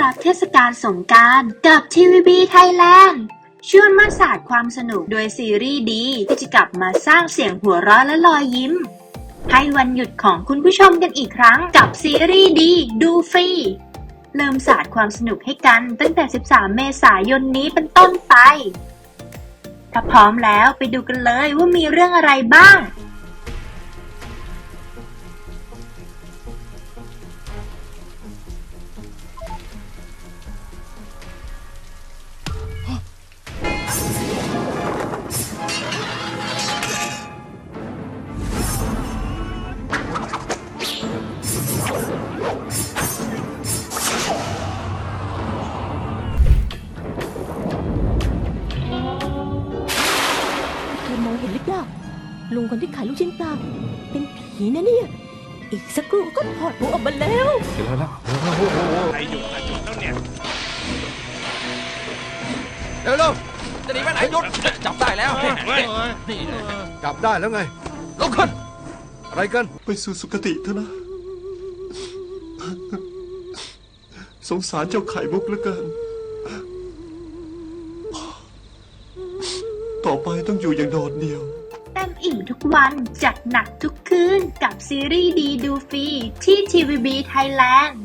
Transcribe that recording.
รับเทศกาลสงกรารกับทีวีบีไทยแลนด์ชวนมาสาดความสนุกโดยซีรีส์ดีที่จะกลับมาสร้างเสียงหัวเราะและรอยยิ้ม ให้วันหยุดของคุณผู้ชมกันอีกครั้งกับซีรีส์ดีดูฟรีเริ่มสาดความสนุกให้กันตั้งแต่ 13 เมษายนนี้เป็นต้นไป ถ้าพร้อมแล้วไปดูกันเลยว่ามีเรื่องอะไรบ้าง เธอมองเห็นหรือเปล่าลุงคนที่ขายลูกชิ้นปลาเป็นผีนะเนี่ย อีกสักครู่ก็ถอดหัวออกมาแล้ว เดี๋ยวแล้วไอหยุดไอหยุดแล้วเนี่ยเร็วเร็วจะหนีไปไหนหยุดจับได้แล้วเฮ้ยเฮ้ยนี่นะจับได้แล้วไงลุกขึ้นอะไรกัน ไปสู่สุคติเถอะนะ สงสารเจ้าไข่มุกเหลือเกิน ต่อไปต้องอยู่อย่างโดดเดี่ยว เต็มอิ่มทุกวันจัดหนักทุกคืนกับซีรีส์ดีดูฟรีที่ทีวีบีไทยแลนด์